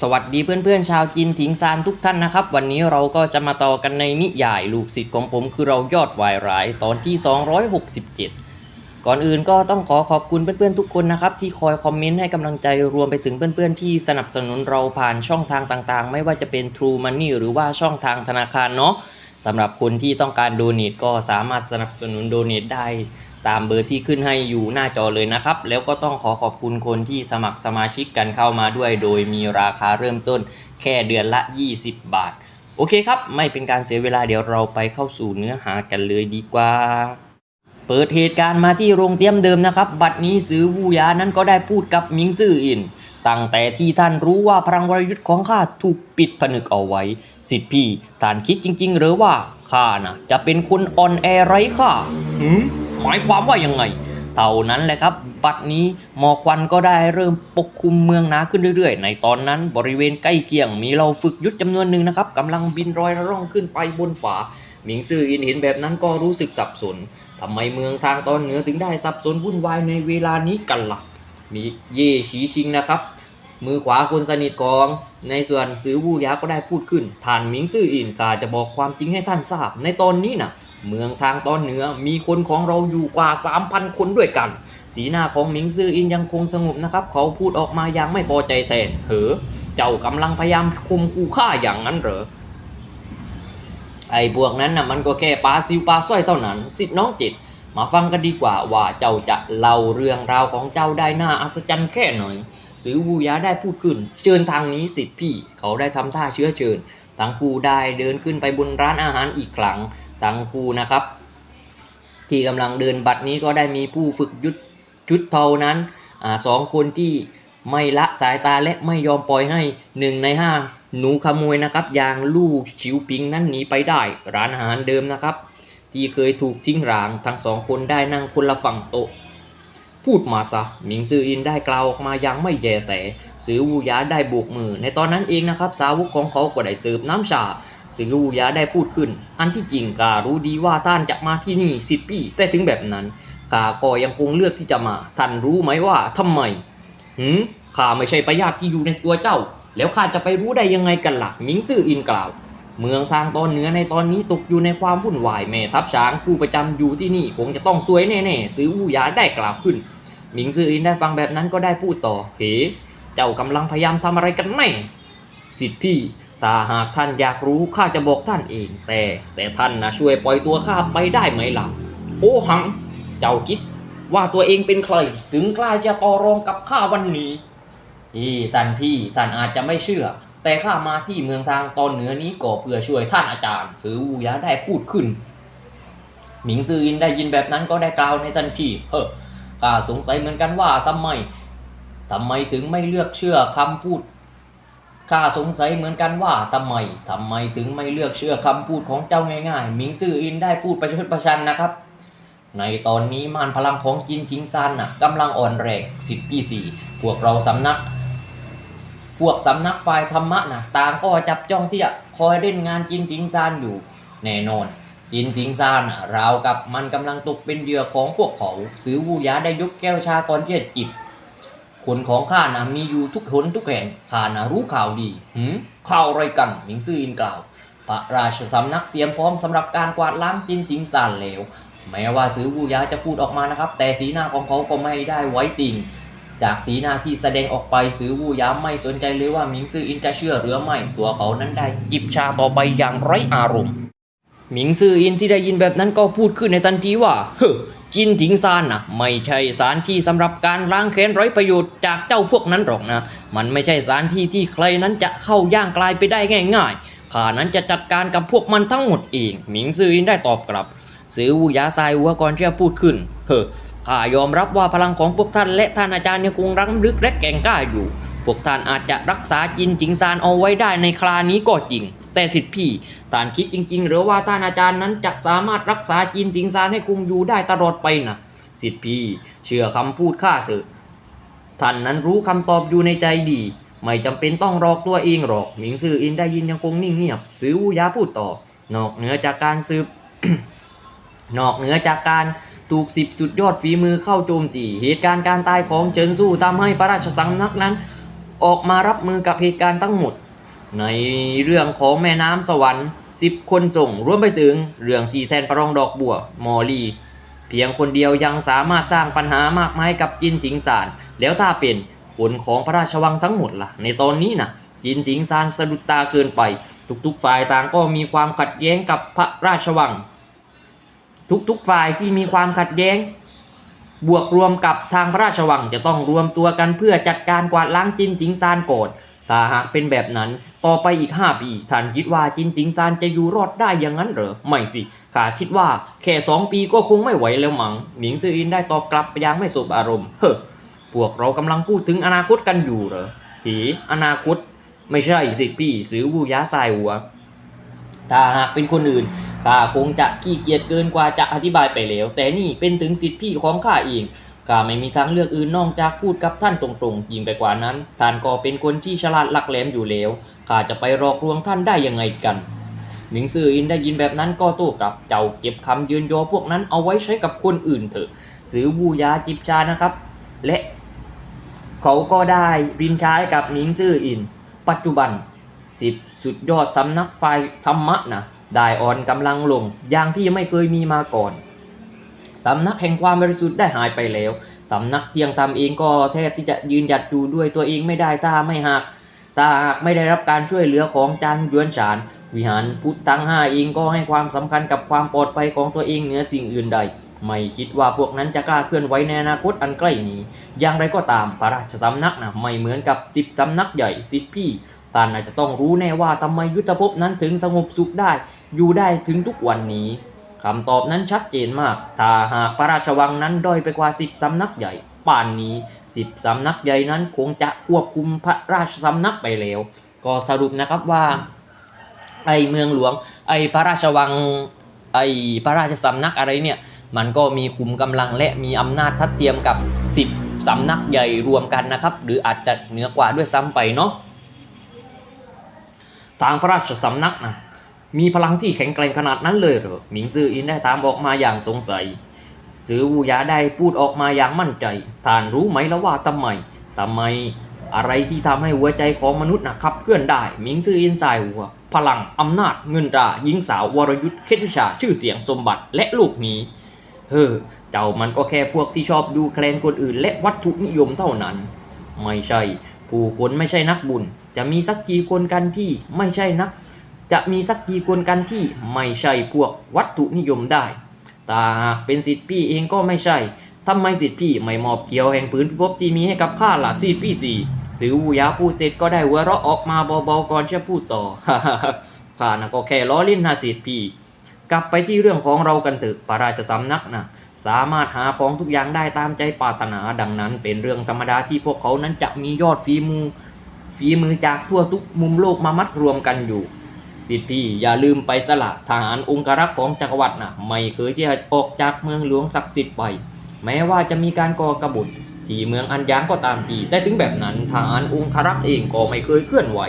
สวัสดีเพื่อนๆชาวจีนถิงซานทุกท่านนะครับ วันนี้เราก็จะมาต่อกันในนิยายลูกศิษย์ของผมคือเรายอดวายร้ายตอนที่ 267 ก่อนอื่นก็ต้องขอขอบคุณเพื่อนๆทุกคนนะครับที่คอยคอมเมนต์ให้กำลังใจรวมไปถึงเพื่อนๆที่สนับสนุนเราผ่านช่องทางต่างๆ ไม่ว่าจะเป็น True Money หรือว่าช่องทางธนาคารเนาะสำหรับคนที่ต้องการโดเน a ก็สามารถสนับสนุนโดเน a ได้ ตามเบอร์ที่ขึ้นให้อยู่หน้าจอเลยนะครับ แล้วก็ต้องขอขอบคุณคนที่สมัครสมาชิกกันเข้ามาด้วย โดยมีราคาเริ่มต้นแค่เดือนละ 20 บาท โอเคครับ ไม่เป็นการเสียเวลาเดี๋ยวเราไปเข้าสู่เนื้อหากันเลยดีกว่าเปิดเหตุการณ์มาที่โรงเตรียมเดิมนะครับ บัดนี้ซื้อวูยานั้นก็ได้พูดกับมิงซื่ออิน ตั้งแต่ที่ท่านรู้ว่าพลังวรยุทธ์ของข้าถูกปิดผนึกเอาไว้ สิทธิพี่ท่านคิดจริง ๆ หรือว่าข้านะจะเป็นคนอ่อนแอไร้ค่าหืม หมายความว่ายังไงเท่านั้นแหละครับบัดนี้หมอกควันก็ได้เริ่มปกคลุมเมืองนาขึ้นเรื่อยๆ ในตอนนั้นบริเวณใกล้เคียงมีเราฝึกยุทธจำนวนหนึ่งนะครับกำลังบินรอยร่องขึ้นไปบนฝาหมิงซื่ออินเห็นแบบนั้นก็รู้สึกสับสนทำไมเมืองทางตอนเหนือถึงได้สับสนวุ่นวายในเวลานี้กันล่ะมีเย่ฉีชิงนะครับ มือขวาคนสนิทของ ในส่วนซื้อวูยาก็ได้พูดขึ้นท่านหมิงซื่ออินข้าจะบอกความจริงให้ท่านทราบ ในตอนนี้นะเมืองทางตอนเหนือมีคนของเราอยู่กว่า 3,000 คนด้วยกัน สีหน้าของหมิงซื่ออินยังคงสงบนะครับ เขาพูดออกมาอย่างไม่พอใจแทนเหอเจ้ากำลังพยายามคุมกูฆ่าอย่างนั้นเหรอไอ้พวกนั้นน่ะมันก็แค่ปลาซิวปลาสร้อยเท่านั้น สิทธิ์น้องจิต มาฟังกันดีกว่าว่าเจ้าจะเล่าเรื่องราวของเจ้าได้น่าอัศจรรย์แค่ไหนสือวูยาได้พูดขึ้น เชิญทางนี้สิทธิพี่ เขาได้ทำท่าเชื้อเชิญทั้งคู่ได้เดินขึ้นไปบนร้านอาหารอีกครั้งทั้งคู่นะครับ ที่กำลังเดินบัดนี้ก็ได้มีผู้ฝึกยุทธชุดเทานั้นอสองคนที่ไม่ละสายตาและไม่ยอมปล่อยให้หนึ่งในห้าหนูขโมยนะครับ อย่างลูกชิวปิงนั้นหนีไปได้ ร้านอาหารเดิมนะครับ ที่เคยถูกทิ้งร้างทั้งสองคนได้นั่งคนละฝั่งโต๊ะ พูดมาซะหมิงซืออินได้กล่าวออกมาย่างไม่แยแสสือวูยาได้โบกมือ ในตอนนั้นเองนะครับ สาวกของเขาก็ได้เสิร์ฟน้ำชาสือวูยาได้พูดขึ้น อันที่จริงการู้ดีว่าท่านจะมาที่นี่สิบปีแต่ถึงแบบนั้นกาก็ยังคงเลือกที่จะมาท่านรู้ไหมว่าทำไมหืมข้าไม่ใช่ประญาติที่อยู่ในตัวเจ้า แล้วข้าจะไปรู้ได้ยังไงกันล่ะหมิงซื่ออินกล่าว เมืองทางตอนเหนือในตอนนี้ตกอยู่ในความวุ่นวายแม่ทัพช้างผู้ประจำอยู่ที่นี่คงจะต้องซวยแน่ๆซื้ออูหยาได้กล่าวขึ้น หมิงซืออินได้ฟังแบบนั้นก็ได้พูดต่อเฮ้เจ้ากำลังพยายามทำอะไรกันแน่สิทธิพี่ถ้าหากท่านอยากรู้ข้าจะบอกท่านเอง แต่แต่ท่านนะช่วยปล่อยตัวข้าไปได้ไหมล่ะ โอ้หัง เจ้าคิดว่าตัวเองเป็นใคร ถึงกล้าจะต่อรองกับข้าวันนี้อีท่านพี่ท่านอาจจะไม่เชื่อ แต่ข้ามาที่เมืองทางตอนเหนือนี้ก็เพื่อช่วยท่านอาจารย์ซื้อวูยาได้พูดขึ้น หมิงซืออินได้ยินแบบนั้นก็ได้กล่าวในทันทีเฮ้อข้าสงสัยเหมือนกันว่าทำไมทำไมถึงไม่เลือกเชื่อคำพูดข้าสงสัยเหมือนกันว่าทำไมทำไมถึงไม่เลือกเชื่อคำพูดของเจ้าง่ายๆหมิงซืออินได้พูดประชดประชันนะครับ ในตอนนี้มารพลังของจินทิงซานน่ะกำลังอ่อนแรงสิบปีสี่พวกเราสำนัก พวกสำนักฝ่ายธรรมะนะต่างก็จับจ้องที่จะคอยเล่นงานจินทิงซานอยู่ แน่นอน จินทิงซานน่ะราวกับมันกำลังตกเป็นเหยื่อของพวกเขาซื้อวูยาได้ยกแก้วชาก่อนที่จะจิบคนของข้านะมีอยู่ทุกหนทุกแห่งข้านะรู้ข่าวดีหืมข่าวอะไรกันหมิงซื่ออินกล่าว พระราชสำนักเตรียมพร้อมสำหรับการกวาดล้างจินทิงซานแล้วแม้ว่าซื้อวูยาจะพูดออกมานะครับ แต่สีหน้าของเขาก็ไม่ได้ไว้ติง จากสีหน้าที่แสดงออกไปซื้อวูยามไม่สนใจเลยว่าหมิงซื่ออินจะเชื่อหรือไม่ ตัวเขานั้นได้จิบชาต่อไปอย่างไร้อารมณ์หมิงซื่ออินที่ได้ยินแบบนั้นก็พูดขึ้นในทันทีว่า เฮ้จินถิงซานนะไม่ใช่สารที่สำหรับการล้างแค้นร้อยประโยชน์จากเจ้าพวกนั้นหรอกนะ มันไม่ใช่สารที่ที่ใครนั้นจะเข้าย่างกลายไปได้ง่ายๆข้านั้นจะจัดการกับพวกมันทั้งหมดเองหมิงซื่ออินได้ตอบกลับ ซื้อวูยาซายอัวก่อนที่จะพูดขึ้น เฮ้ ข้ายอมรับว่าพลังของพวกท่านและท่านอาจารย์ยังคงรั้งลึกและแก่งกล้าอยู่ พวกท่านอาจจะรักษาจินจิงซานเอาไว้ได้ในครานี้ก็จริง แต่สิทธิพี่ท่านคิดจริง ๆ หรือว่าท่านอาจารย์นั้นจะสามารถรักษาจินจิงซานให้คงอยู่ได้ตลอดไปนะสิทธิพี่ เชื่อคำพูดข้าเถอะ ท่านนั้นรู้คำตอบอยู่ในใจดี ไม่จำเป็นต้องรอกตัวเองหรอก หมิงซืออินได้ยินยังคงนิ่งเงียบซื้อวูยาพูดต่อ นอกเหนือจากการสืบนอกเหนือจากการ ถูกสิบสุดยอดฝีมือเข้าโจมตีเหตุการณ์การตายของเจินสู้ทำให้พระราชสำนักนั้น ออกมารับมือกับเหตุการณ์ทั้งหมด ในเรื่องของแม่น้ำสวรรค์สิบคนส่งรวมไปถึง เรื่องที่แทนประรองดอกบัวมอลีเพียงคนเดียวยังสามารถสร้างปัญหามากมายกับจินถิงซานแล้วถ้าเป็นคนของพระราชวังทั้งหมดล่ะ ในตอนนี้นะจินถิงซานสะดุดตาเกินไป ทุกๆฝ่ายต่างก็มีความขัดแย้งกับพระราชวัง ทุกๆฝ่ายที่มีความขัดแย้ง บวกรวมกับทางพระราชวังจะต้องรวมตัวกันเพื่อจัดการกวาดล้างจินจิงซานโกรธถ้าหากเป็นแบบนั้นต่อไปอีก 5 ปีท่านคิดว่าจินจิงซานจะอยู่รอดได้อย่างนั้นเหรอ ไม่สิข้าคิดว่าแค่ 2 ปีก็คงไม่ไหวแล้วมั้งหมิงซืออินได้ตอบกลับไปอยังไม่สบอารมณ์ เฮ้อพวกเรากำลังพูดถึงอนาคตกันอยู่เหรอหีอนาคต ไม่ใช่สิพี่ซื้อวูยาสายหัว ถ้าหากเป็นคนอื่นข้าคงจะขี้เกียจเกินกว่าจะอธิบายไปแล้ว แต่นี่เป็นถึงสิทธิพี่ของข้าเองข้าไม่มีทางเลือกอื่นนอกจากพูดกับท่านตรงๆยิ่งไปกว่านั้น ท่านก็เป็นคนที่ฉลาดหลักแหลมอยู่แล้วข้าจะไปหลอกลวงท่านได้ยังไงกันหมิงซื่ออินได้ยินแบบนั้นก็โต้กลับเจ้าเก็บคำยืนยอพวกนั้นเอาไว้ใช้กับคนอื่นเถอะซื้อบูยาจิบชานะครับ และเขาก็ได้รินใช้กับหมิงซื่ออิน ปัจจุบัน สิบสุดยอดสำนักไฟธรรมะนะได้อ่อนกำลังลง อย่างที่ยังไม่เคยมีมาก่อนสำนักแห่งความบริสุทธิ์ได้หายไปแล้วสำนักเทียงธรรมเองก็แทบที่จะยืนหยัดอยู่ด้วยตัวเองไม่ได้ถ้าไม่หากถ้าหากไม่ได้รับการช่วยเหลือของจานยวนฉาน วิหารพุทธทั้งห้าเองก็ให้ความสำคัญกับความปลอดภัยของตัวเองเหนือสิ่งอื่นใด ไม่คิดว่าพวกนั้นจะกล้าเคลื่อนไหวในอนาคตอันใกล้นี้ อย่างไรก็ตามพระราชสำนักนะไม่เหมือนกับสิบสำนักใหญ่สิทธิพี่ ท่านอาจจะต้องรู้แน่ว่าทำไมยุทธภพนั้นถึงสงบสุขได้ อยู่ได้ถึงทุกวันนี้คำตอบนั้นชัดเจนมาก ถ้าหากพระราชวังนั้นด้อยไปกว่าสิบสำนักใหญ่ ป่านนี้สิบสำนักใหญ่นั้นคงจะควบคุมพระราชสำนักไปแล้ว ก็สรุปนะครับว่า ไอเมืองหลวง ไอพระราชวัง ไอพระราชสำนักอะไรเนี่ย มันก็มีขุมกำลังและมีอำนาจทัดเทียมกับ 10สำนักใหญ่รวมกันนะครับ หรืออาจจะเหนือกว่าด้วยซ้ำไปเนาะ ทางพระราชสำนักนะมีพลังที่แข็งแกร่งขนาดนั้นเลยเหรอหมิงซืออินได้ตามออกมาอย่างสงสัยซือวูยาได้พูดออกมาอย่างมั่นใจท่านรู้ไหมล้วว่าทำไมทำไมอะไรที่ทำให้หัวใจของมนุษย์นะขับเคลื่อนได้หมิงซืออินสายหัว พลังอำนาจเงินตราหญิงสาววรยุทธ์เคล็ดวิชาชื่อเสียงสมบัติและลูกหนี้เฮ้อเจ้ามันก็แค่พวกที่ชอบดูแคลนคนอื่น และวัตถุนิยมเท่านั้น ไม่ใช่ ผู้คนไม่ใช่นักบุญ จะมีสักกี่คนกันที่ไม่ใช่นัก จะมีสักกี่คนกันที่ไม่ใช่พวกวัตถุนิยมได้แต่หากเป็นสิทธิพี่เองก็ไม่ใช่ทำไมสิทธิพี่ไม่มอบเกี่ยวแห่งผืนพิภพที่มีให้กับข้าล่ะสิพี่สี่สือวูยาพูดเสร็จก็ได้หัวเราะออกมาเบาๆก่อนจะพูดต่อข้านะก็แค่ล้อเล่นนะสิทธิพี่ กลับไปที่เรื่องของเรากันเถอะพระราชสำนักนะ สามารถหาของทุกอย่างได้ตามใจปรารถนาดังนั้น เป็นเรื่องธรรมดาที่พวกเขานั้นจะมียอดฝีมือฝีมือจากทั่วทุกมุมโลกมามัดรวมกันอยู่ สิทธิพี่อย่าลืมไปสละทหารองครักษ์ของจักรวรรดินะไม่เคยที่จะออกจากเมืองหลวงศักดิ์สิทธิ์ไปแม้ว่าจะมีการก่อกระบฏที่เมืองอันยางก็ตามทีแต่ถึงแบบนั้นทหารองครักษ์เองก็ไม่เคยเคลื่อนไหว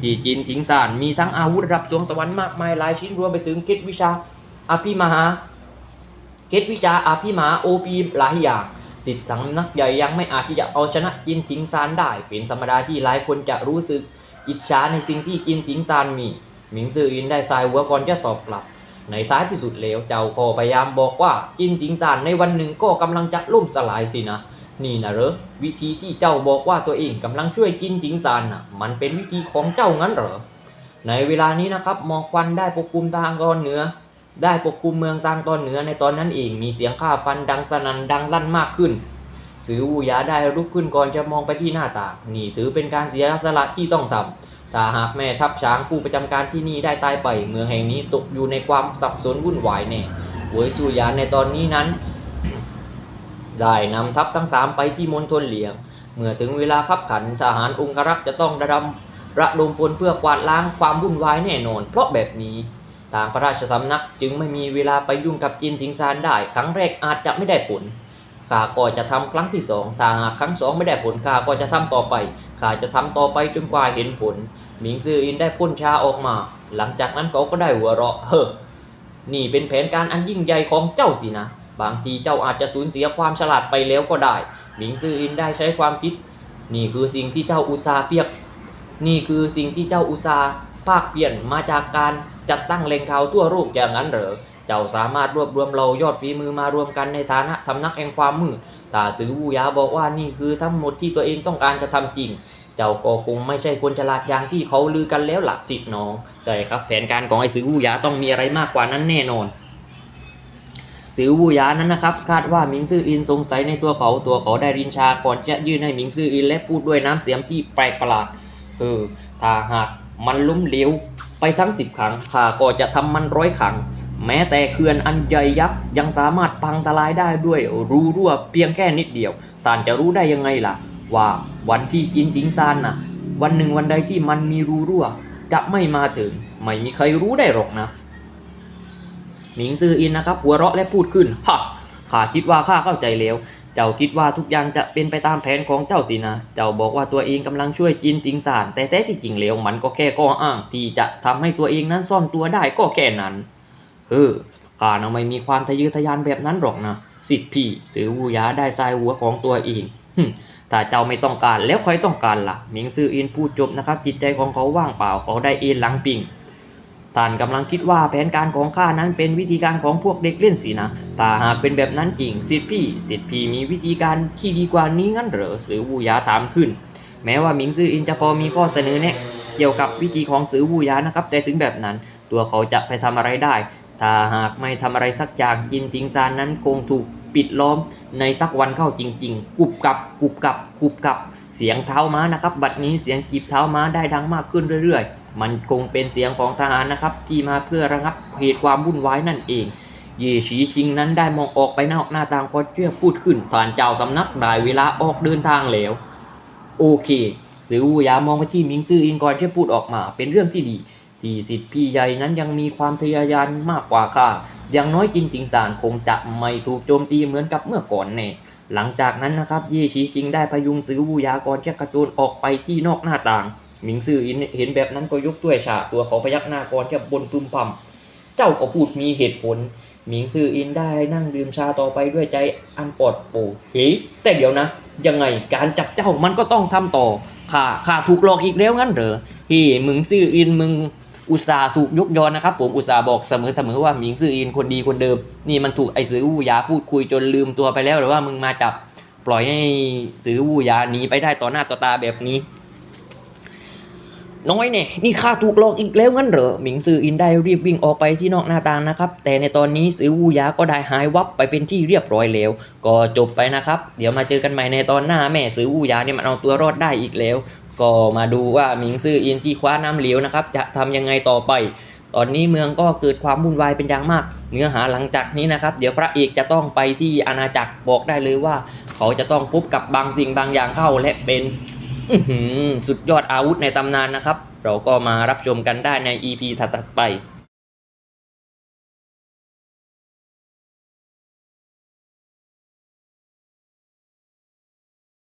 ที่จีนถิงซานมีทั้งอาวุธรับสวงสวรรค์มากมายหลายชิ้นรวมไปถึงเคล็ดวิชาอภิมหา เคล็ดวิชาอาภิมหาโอปีหลายอย่างสิบสำนักใหญ่ยังไม่อาจที่จะเอาชนะจินถิงซานได้ เป็นธรรมดาที่หลายคนจะรู้สึกอิจฉาในสิ่งที่จินถิงซานมี หมิงซืออินได้สายหัวก่อนจะตอบกลับ ในท้ายที่สุดแล้วเจ้าก็พยายามบอกว่าจินถิงซานในวันหนึ่งก็กำลังจะล่มสลายสินะนี่นะเหรอวิธีที่เจ้าบอกว่าตัวเองกำลังช่วยจินถิงซานน่ะ มันเป็นวิธีของเจ้างั้นเหรอในเวลานี้นะครับหมอกควันได้ปกคลุมทางตอนเหนือ ได้ปกคลุมเมืองทางตอนเหนือในตอนนั้นเองมีเสียงข้าฟันดังสนั่นดังลั่นมากขึ้น สือวูยาได้ลุกขึ้นก่อนจะมองไปที่หน้าต่างนี่ถือเป็นการเสียสละที่ต้องทำถ้าหากแม่ทัพช้างผู้ประจำการที่นี่ได้ตายไป เมืองแห่งนี้ตกอยู่ในความสับสนวุ่นวายแน่เหวยซูยานในตอนนี้นั้น ได้นำทัพทั้งสามไปที่มณฑลเหลียง เมื่อถึงเวลาขับขันทหารองครักษ์จะต้องระดมระดมพลเพื่อกวาดล้างความวุ่นวายแน่นอน เพราะแบบนี้ ทางพระราชสำนักจึงไม่มีเวลาไปยุ่งกับจินทิงซานได้ ครั้งแรกอาจจะไม่ได้ผลข้าก็จะทำครั้งที่สองถ้าหากครั้งสองไม่ได้ผลข้าก็จะทำต่อไปข้าจะทำต่อไปจนกว่าเห็นผล หมิงซื่ออินได้พ่นชาออกมา หลังจากนั้นเขาก็ได้หัวเราะ เฮ้อ นี่เป็นแผนการอันยิ่งใหญ่ของเจ้าสินะ บางทีเจ้าอาจจะสูญเสียความฉลาดไปแล้วก็ได้ หมิงซื่ออินได้ใช้ความคิด นี่คือสิ่งที่เจ้าอุตสาเปียก นี่คือสิ่งที่เจ้าอุตสา ภาคเปลี่ยนมาจากการจัดตั้งแหล่งข่าวทั่วโลกอย่างนั้นเหรอ เจ้าสามารถรวบรวมเรายอดฝีมือมารวมกันในฐานะสำนักแห่งความมืดตาสือวูยาบอกว่านี่คือทั้งหมดที่ตัวเองต้องการจะทำจริง เจ้าก็คงไม่ใช่คนฉลาดอย่างที่เขาลือกันแล้วหลักสิทธิ์น้อง ใช่ครับ แผนการของไอ้สือวูยาต้องมีอะไรมากกว่านั้นแน่นอนสือวูยานั้นนะครับ คาดว่ามิงซื่ออินสงสัยในตัวเขาตัวเขาได้รินชาก่อนจะยื่นให้มิงซื่ออินและพูดด้วยน้ำเสียงที่แปลกประหลาด เออถ้าหากมันล้มเหลวไปทั้งสิบครั้งข้าก็จะทำมันร้อยครั้ง แม้แต่เขื่อนอันใหญ่ยักษ์ยังสามารถพังทลายได้ด้วยรูรั่วเพียงแค่นิดเดียวต่านจะรู้ได้ยังไงล่ะ ว่าวันที่จินจิงซานน่ะ วันหนึ่งวันใดที่มันมีรูรั่ว จะไม่มาถึง ไม่มีใครรู้ได้หรอกนะหมิงซืออินนะครับหัวเราะและพูดขึ้นฮ่าข้าคิดว่าข้าเข้าใจแล้ว เจ้าคิดว่าทุกอย่างจะเป็นไปตามแผนของเจ้าสินะ เจ้าบอกว่าตัวเองกำลังช่วยจินจิงซานแต่แท้ที่จริงแล้วมันก็แค่ข้ออ้าง ที่จะทำให้ตัวเองนั้นซ่อนตัวได้ก็แค่นั้นเออข้าน่ะไม่มีความทะเยอทะยานแบบนั้นหรอกนะสิทธิพี่สือวูยาได้ทรายหัวของตัวเองหึถ้าเจ้าไม่ต้องการแล้วใครต้องการล่ะหมิงซืออินพูดจบนะครับ จิตใจของเขาว่างเปล่าเขาได้เอนหลังปิง ท่านกำลังคิดว่าแผนการของข้านั้นเป็นวิธีการของพวกเด็กเล่นสินะถ้าหากเป็นแบบนั้นจริงสิทธิพี่สิทธิพี่มีวิธีการที่ดีกว่านี้งั้นเหรอสือวูยาถามขึ้น แม้ว่าหมิงซืออินจะพอมีข้อเสนอแนะเกี่ยวกับวิธีของสือวูยานะครับ แต่ถึงแบบนั้น ตัวเขาจะไปทำอะไรได้ ถ้าหากไม่ทำอะไรสักอย่างจินจิงซานนั้นคงถูกปิดล้อมในสักวันเข้าจริง ๆ กุบกับกุบกับกุบกับ สียงเท้าม้านะครับ บัดนี้เสียงกีบเท้าม้าได้ดังมากขึ้นเรื่อย ๆ มันคงเป็นเสียงของทหารนะครับ ที่มาเพื่อระงับเหตุความวุ่นวายนั่นเอง เย่ฉีชิงนั้นได้มองออกไปนอกหน้าต่างพอเชื่อพูดขึ้นผ่านเจ้าสำนักได้เวลาออกเดินทางแล้ว โอเคสือวูยามองไปที่มิงซื่ออินก่อนที่จะพูดออกมา เป็นเรื่องที่ดี ที่สิทธิ์พี่ใหญ่นั้นยังมีความทะเยอทะยานมากกว่าข้าอย่างน้อยจริงจริงสารคงจะไม่ถูกโจมตีเหมือนกับเมื่อก่อนแน่ หลังจากนั้นนะครับเย่ชีชิงได้พยุงซื้อวูยากรเจ้ากระโจนออกไปที่นอกหน้าต่าง หมิงซื่ออินเห็นแบบนั้นก็ยกถ้วยชาตัวเขาพยักหน้ากรแค่บนพึมพำเจ้าก็พูดมีเหตุผล หมิงซื่ออินได้นั่งดื่มชาต่อไปด้วยใจอันปลอดโปร่งเฮ้ยแต่เดี๋ยวนะ ยังไงการจับเจ้ามันก็ต้องทำต่อข้าข้าถูกหลอกอีกแล้วงั้นเหรอเฮ้มึงซื่ออินมึง อุตสาห์ถูกยกยอนนะครับ ผมอุตสาห์บอกเสมอๆว่าหมิงซื่ออินคนดีคนเดิม นี่มันถูกไอ้สือวูหยาพูดคุยจนลืมตัวไปแล้วหรือว่ามึงมาจับปล่อยให้สือวูหยาหนีไปได้ต่อหน้าต่อตาแบบนี้น้อยเนี่ยนี่ข้าถูกหลอกอีกแล้วงั้นเหรอหมิงซืออินได้รีบวิ่งออกไปที่นอกหน้าต่างนะครับ แต่ในตอนนี้สือวูยาก็ได้หายวับไปเป็นที่เรียบร้อยแล้ว ก็จบไปนะครับ เดี๋ยวมาเจอกันใหม่ในตอนหน้าแม่สือวูยาเนี่ยมันเอาตัวรอดได้อีกแล้ว ก็มาดูว่าหมิงซื่ออินจีคว้าน้ำเหลวนะครับ จะทำยังไงต่อไป ตอนนี้เมืองก็เกิดความวุ่นวายเป็นอย่างมาก เนื้อหาหลังจากนี้นะครับ เดี๋ยวพระเอกจะต้องไปที่อาณาจักรบอกได้เลยว่า เขาจะต้องพบกับบางสิ่งบางอย่างเข้าและเป็นสุดยอดอาวุธในตำนานนะครับ เราก็มารับชมกันได้ใน EP ถัดไป